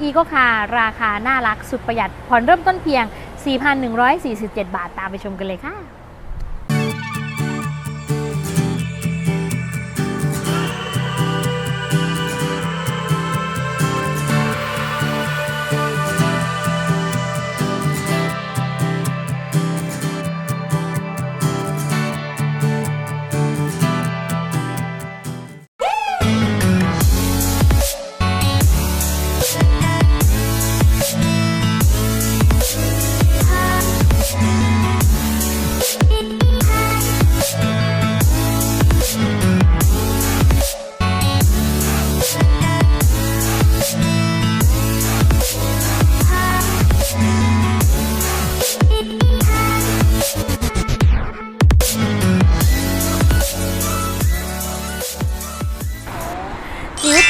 อีโกคาราคาน่ารักสุดประหยัดผ่อนเริ่มต้นเพียง 4,147 บาทตามไปชมกันเลยค่ะ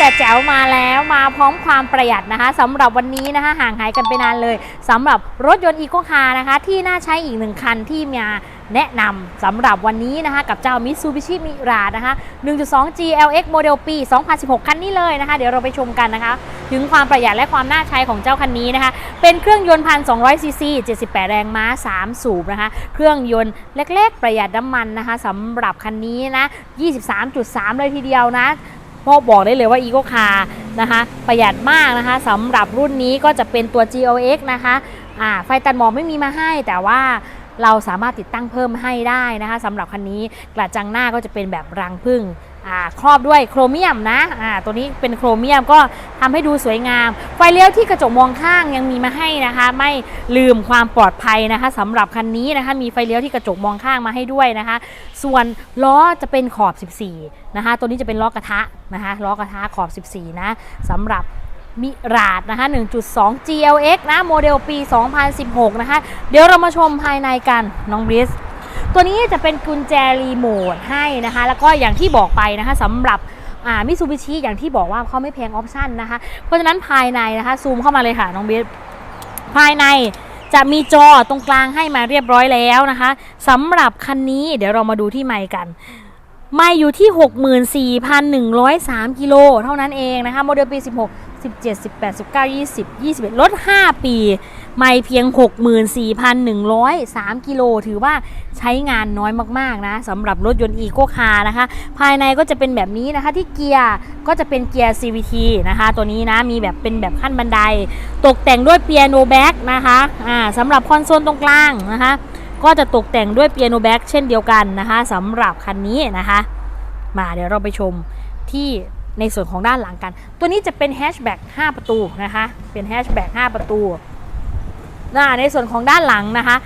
แต่แจ๋วมาแล้วมาพร้อมความประหยัดนะคะสำหรับวันนี้นะคะห่างหายกันไปนานเลยสำหรับรถยนต์อีโ c คานะคะ ที่น่าใช้อีกหนึ่งคันที่มาแนะนำสำหรับวันนี้นะคะ กับเจ้า Mitsubishi Mira นะคะ 1.2 GLX โมเดลปี 2016 คันนี้เลยนะคะ เดี๋ยวเราไปชมกันนะคะ ถึงความประหยัดและความน่าใช้ของเจ้าคันนี้นะคะ เป็นเครื่องยนต์ 1,200 ซีซี 78 แรงม้า 3 สูบนะคะ เครื่องยนต์เล็กๆ ประหยัดน้ำมันนะคะสำหรับคันนี้นะ 23.3 เลยทีเดียวนะ พ่อบอกได้เลยว่า Eco Car นะคะ ประหยัดมากนะคะสำหรับรุ่นนี้ก็จะเป็นตัว GLX นะคะอ่าไฟตัดหมอกไม่มีมาให้แต่ว่าเราสามารถติดตั้งเพิ่มให้ได้นะคะสำหรับคันนี้กระจังหน้าก็จะเป็นแบบรังพึ่ง ครอบด้วยโครเมียมนะอ่าตัวนี้เป็นโครเมียมก็ทำให้ดูสวยงาม ไฟเลี้ยวที่กระจกมองข้างยังมีมาให้นะคะ ไม่ลืมความปลอดภัยนะคะสำหรับคันนี้นะคะมีไฟเลี้ยวที่กระจกมองข้างมาให้ด้วยนะคะ ส่วนล้อจะเป็นขอบ 14 นะคะ ตัวนี้จะเป็นล้อกระทะนะคะล้อกระทะขอบ 14 นะสำหรับมิราดนะคะ1.2 GLX นะ โมเดลปี 2016 นะคะ เดี๋ยวเรามาชมภายในกัน น้องบริส ตัวนี้จะเป็นกุญแจรีโมทให้นะคะ แล้วก็อย่างที่บอกไปนะคะสำหรับอ่ามิซูบิชิอย่างที่บอกว่าเขาไม่แพงออปชั่นนะคะ เพราะฉะนั้นภายในนะคะซูมเข้ามาเลยค่ะน้องเบสภายในจะมีจอตรงกลางให้มาเรียบร้อยแล้วนะคะสำหรับคันนี้เดี๋ยวเรามาดูที่ไมค์กัน ไม่อยู่ที่ 64,103 กิโลเท่านั้นเองนะคะ โมเดลปี 16 17 18 19 20 21 ลด 5 ปี ไม่เพียง 64,103 กิโล ถือว่าใช้งานน้อยมาก ๆ นะสำหรับรถยนต์อีโ c คาร์นะคะ ภายในก็จะเป็นแบบนี้นะคะที่เกียร์ก็จะเป็นเกียร์ CVT นะคะ ตัวนี้นะ มีแบบเป็นแบบขั้นบันได ตกแต่งด้วยเปียโนแบ็กนะคะอ่าสำหรับคอนโซลตรงกลางนะคะ ก็จะตกแต่งด้วยเปียโนแบ็กเช่นเดียวกันนะคะสำหรับคันนี้นะคะมาเดี๋ยวเราไปชมที่ในส่วนของด้านหลังกัน ตัวนี้จะเป็นแฮชแบ็ก5ประตูนะคะเป็นแฮชแบ็ก5ประตูน่าในส่วนของด้านหลังนะคะ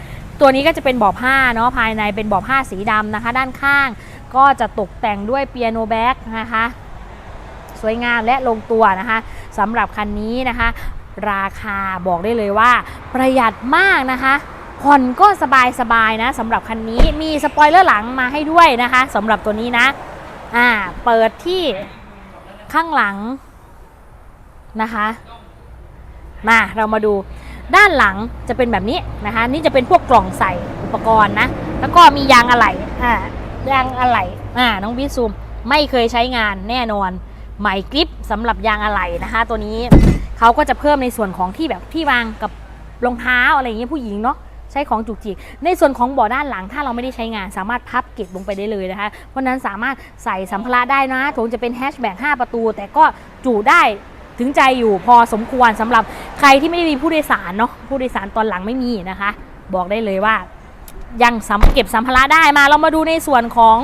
ตัวนี้ก็จะเป็นเบาะผ้าเนาะภายในเป็นเบาะผ้าสีดำนะคะ ด้านข้างก็จะตกแต่งด้วยเปียโนแบ็กนะคะสวยงามและลงตัวนะคะสำหรับคันนี้นะคะ ราคาบอกได้เลยว่าประหยัดมากนะคะ ผ่อนก็สบายสบายๆนะสำหรับคันนี้มีสปอยเลอร์หลังมาให้ด้วยนะคะสำหรับตัวนี้นะอ่าเปิดที่ข้างหลังนะคะมาเรามาดูด้านหลังจะเป็นแบบนี้นะคะ นี่จะเป็นพวกกล่องใส่อุปกรณ์นะ แล้วก็มียางอะไหล่อ่ายางอะไหล่อ่าน้องวิซูมไม่เคยใช้งานแน่นอนใหม่กริปสำหรับยางอะไหล่นะคะ ตัวนี้เขาก็จะเพิ่มในส่วนของที่แบบที่วางกับรองเท้าอะไรอย่างเงี้ยผู้หญิงเนาะ ใช้ของจุกจิก ในส่วนของเบาะด้านหลังถ้าเราไม่ได้ใช้งาน สามารถพับเก็บลงไปได้เลยนะคะ เพราะนั้นสามารถใส่สัมภาระได้นะถึงจะเป็นแฮชแบ็ก5ประตู แต่ก็จุได้ถึงใจอยู่พอสมควรสำหรับใครที่ไม่ได้มีผู้โดยสารเนาะผู้โดยสารตอนหลังไม่มีนะคะ บอกได้เลยว่ายังสำเก็บสัมภาระได้มาเรามาดูในส่วนของ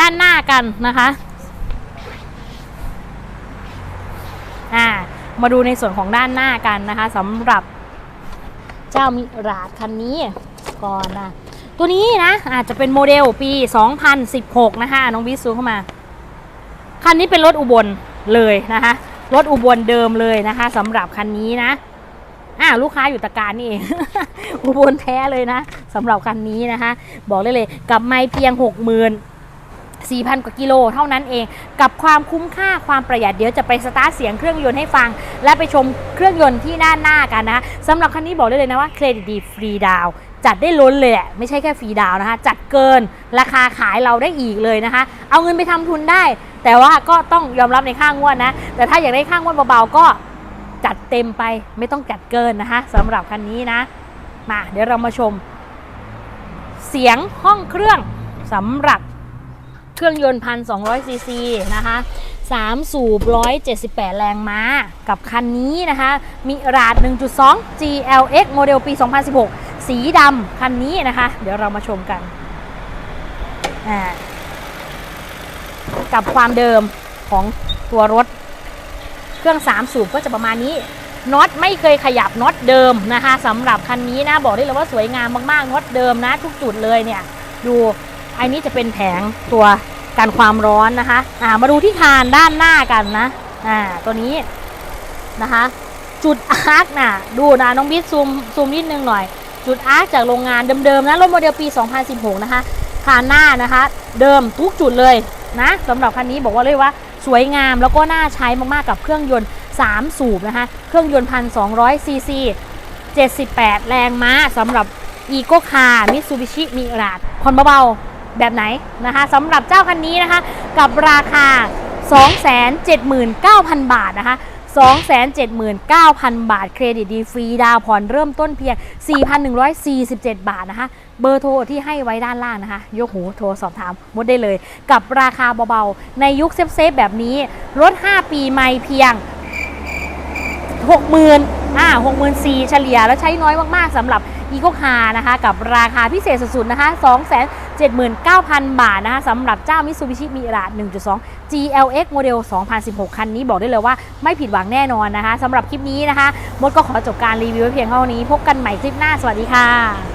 ด้านหน้ากันนะคะอ่ามาดูในส่วนของด้านหน้ากันนะคะสำหรับ เจ้ามิราดคันนี้ก่อนนะตัวนี้นะอาจจะเป็นโมเดลปี 2016 นะคะน้องวิสูเข้ามา คันนี้เป็นรถอุบลเลยนะคะรถอุบลเดิมเลยนะคะสำหรับคันนี้นะอ่าลูกค้าอยู่ตะการนี่เอง อุบลแท้เลยนะสำหรับคันนี้นะคะ บอกได้เลยกับไม่เพียง 6 0 0 0 0 4,000 กว่ากิโลเท่านั้นเอง กับความคุ้มค่าความประหยัดเดี๋ยวจะไปสตาร์ทเสียงเครื่องยนต์ให้ฟัง และไปชมเครื่องยนต์ที่ด้านหน้ากันนะสำหรับคันนี้บอกได้เลยนะว่าเครดิตดีฟรีดาวจัดได้ล้นเลยแหละไม่ใช่แค่ฟรีดาวน์นะคะ จัดเกินราคาขายเราได้อีกเลยนะคะ เอาเงินไปทำทุนได้ แต่ว่าก็ต้องยอมรับในค่างวดนะ แต่ถ้าอยากได้ค่างวดเบาๆก็จัดเต็มไปไม่ต้องจัดเกินนะคะสำหรับคันนี้นะ มาเดี๋ยวเรามาชม เสียงห้องเครื่องสำหรับ เครื่องยนต์พันสองซีซีนะคะ3สูบ178แรงม้า กับคันนี้นะคะ มีราด 1.2 GLX โมเดลปี 2016 สีดำคันนี้นะคะ เดี๋ยวเรามาชมกัน กับความเดิมของตัวรถ เครื่อง3สูบก็จะประมาณนี้น็อตไม่เคยขยับน็อตเดิมนะคะสำหรับคันนี้นะบอกได้เลยว่าสวยงามมากๆน็อตเดิมนะ ทุกจุดเลยเนี่ยดู อ้นี้จะเป็นแผงตัวกันความร้อนนะคะอ่ามาดูที่คานด้านหน้ากันนะอ่าตัวนี้นะคะ จุดอาร์คน่ะดูนะน้องบิ๊กซูมซูมนิดนึงหน่อย จุดอาร์คจากโรงงานเดิมๆนะรถโมเดลปี 2016 นะคะคานหน้านะคะ เดิมทุกจุดเลยนะสำหรับคันนี้บอกว่าเลยว่าสวยงามแล้วก็น่าใช้มากๆกับเครื่องยนต์ 3 สูบนะคะ เครื่องยนต์ 1,200 ซีซี 78 แรงม้าสำหรับอีโ c คาร์มิ s ซูบิชิมิราดผ่อนเบาๆ แบบไหนนะคะสำหรับเจ้าคันนี้นะคะ กับราคา 279,000 บาทนะคะ279,000 บาท เครดิตดีฟรีดาวผ่อนเริ่มต้นเพียง 4,147 บาทนะคะ เบอร์โทรที่ให้ไว้ด้านล่างนะคะ ยกหูโทรสอบถามมดได้เลย กับราคาเบาๆ ในยุคเซฟๆแบบนี้รถ5ปีไม่เพียง 60,000อ่า64,000เฉลี่ยแล้วใช้น้อยมากๆสำหรับ อีโคคาร์นะคะ กับราคาพิเศษสุดๆนะคะ 279,000 บาทนะคะสำหรับเจ้ามิ t s u b i s h i Mirage 1.2 GLX โมเดล 2016 คันนี้บอกได้เลยว่าไม่ผิดหวังแน่นอนนะคะสำหรับคลิปนี้นะคะ มดก็ขอจบการรีวิวไว้เพียงเท่านี้ พบกันใหม่คลิปหน้า สวัสดีค่ะ